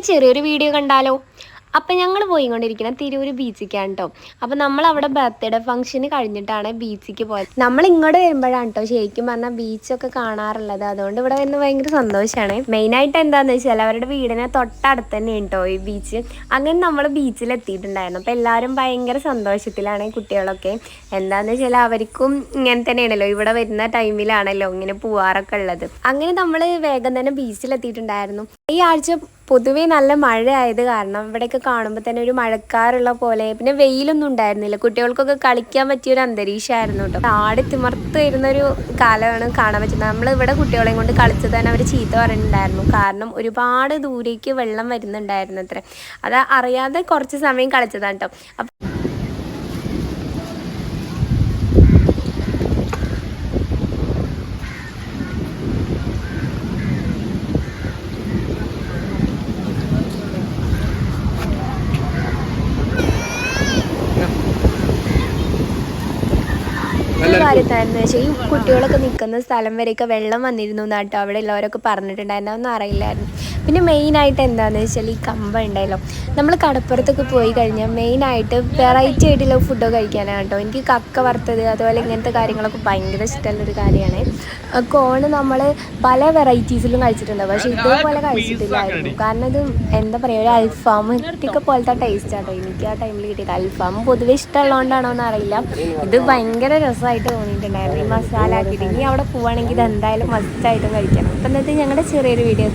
അതിന്റെ ചെറിയൊരു വീഡിയോ കണ്ടാലോ? അപ്പം ഞങ്ങൾ പോയിക്കൊണ്ടിരിക്കുന്ന തിരൂർ ബീച്ചിക്കാണ് കേട്ടോ അപ്പം നമ്മൾ അവിടെ ബർത്ത്ഡേ ഫംഗ്ഷന് കഴിഞ്ഞിട്ടാണ് ബീച്ചിക്ക് പോയത്. നമ്മൾ ഇങ്ങോട്ട് വരുമ്പോഴാണ് കേട്ടോ ശരിക്കും പറഞ്ഞാൽ ബീച്ചൊക്കെ കാണാറുള്ളത്. അതുകൊണ്ട് ഇവിടെ വരുന്ന ഭയങ്കര സന്തോഷമാണ് മെയിനായിട്ട് എന്താണെന്ന് വെച്ചാൽ അവരുടെ വീടിനെ തൊട്ടടുത്ത് തന്നെ കേട്ടോ ഈ ബീച്ച് അങ്ങനെ നമ്മൾ ബീച്ചിൽ എത്തിയിട്ടുണ്ടായിരുന്നു. അപ്പോൾ എല്ലാവരും ഭയങ്കര സന്തോഷത്തിലാണ് കുട്ടികളൊക്കെ. എന്താണെന്ന് വെച്ചാൽ അവർക്കും ഇങ്ങനെ തന്നെയാണല്ലോ. ഇവിടെ വരുന്ന ടൈമിലാണല്ലോ ഇങ്ങനെ പോവാറൊക്കെ ഉള്ളത്. അങ്ങനെ നമ്മൾ വേഗം തന്നെ ബീച്ചിൽ എത്തിയിട്ടുണ്ടായിരുന്നു. ഈ ആഴ്ച പൊതുവേ നല്ല മഴ ആയത് കാരണം ഇവിടെയൊക്കെ കാണുമ്പോൾ തന്നെ ഒരു മഴക്കാറുള്ള പോലെ. പിന്നെ വെയിലൊന്നും ഉണ്ടായിരുന്നില്ല. കുട്ടികൾക്കൊക്കെ കളിക്കാൻ പറ്റിയ ഒരു അന്തരീക്ഷമായിരുന്നു കേട്ടോ ആടി തിമർത്ത് വരുന്നൊരു കാലമാണ് കാണാൻ പറ്റുന്നത് നമ്മൾ ഇവിടെ കുട്ടികളെയും കൊണ്ട് കളിച്ചത് തന്നെ അവർ ചീത്ത പറയുന്നുണ്ടായിരുന്നു കാരണം ഒരുപാട് ദൂരേക്ക് വെള്ളം വരുന്നുണ്ടായിരുന്നു അത്ര. അത് അറിയാതെ കുറച്ച് സമയം കളിച്ചതാണ് കേട്ടോ കാര്യത്തായിരുന്നു. ഈ കുട്ടികളൊക്കെ നിൽക്കുന്ന സ്ഥലം വരെയൊക്കെ വെള്ളം വന്നിരുന്നു എന്നാട്ടോ അവിടെ എല്ലാവരൊക്കെ പറഞ്ഞിട്ടുണ്ടായിരുന്നു. ഒന്നും അറിയില്ലായിരുന്നു. പിന്നെ മെയിനായിട്ട് എന്താണെന്ന് വെച്ചാൽ ഈ കമ്പ ഉണ്ടല്ലോ. നമ്മൾ കടപ്പുറത്തൊക്കെ പോയി കഴിഞ്ഞാൽ മെയിനായിട്ട് വെറൈറ്റി ആയിട്ടുള്ള ഫുഡൊക്കെ കഴിക്കാനാണ് കേട്ടോ. എനിക്ക് കക്ക വറുത്തത് അതുപോലെ ഇങ്ങനത്തെ കാര്യങ്ങളൊക്കെ ഭയങ്കര ഇഷ്ടമുള്ളൊരു കാര്യമാണ്. കോൺ നമ്മൾ പല വെറൈറ്റീസിലും കഴിച്ചിട്ടുണ്ട്. പക്ഷേ ഇതേപോലെ കഴിച്ചിട്ടില്ലായിരുന്നു. കാരണം ഇത് എന്താ പറയുക ഒരു അൽഫാം ഒക്കെ പോലത്തെ ടേസ്റ്റ് ആട്ടോ. എനിക്ക് ആ ടൈമിൽ കിട്ടിയത്. അൽഫാം പൊതുവെ ഇഷ്ടമുള്ളതുകൊണ്ടാണോ എന്ന് അറിയില്ല ഇത് ഭയങ്കര രസമായിട്ട് തോന്നിയിട്ടുണ്ടായിരുന്നു. ഈ മസാല ആക്കിയിട്ട്. ഇനി അവിടെ പോവുകയാണെങ്കിൽ ഇത് എന്തായാലും മസ്റ്റായിട്ടും കഴിക്കണം. അപ്പം എന്നിട്ട് ഞങ്ങളുടെ ചെറിയൊരു വീഡിയോ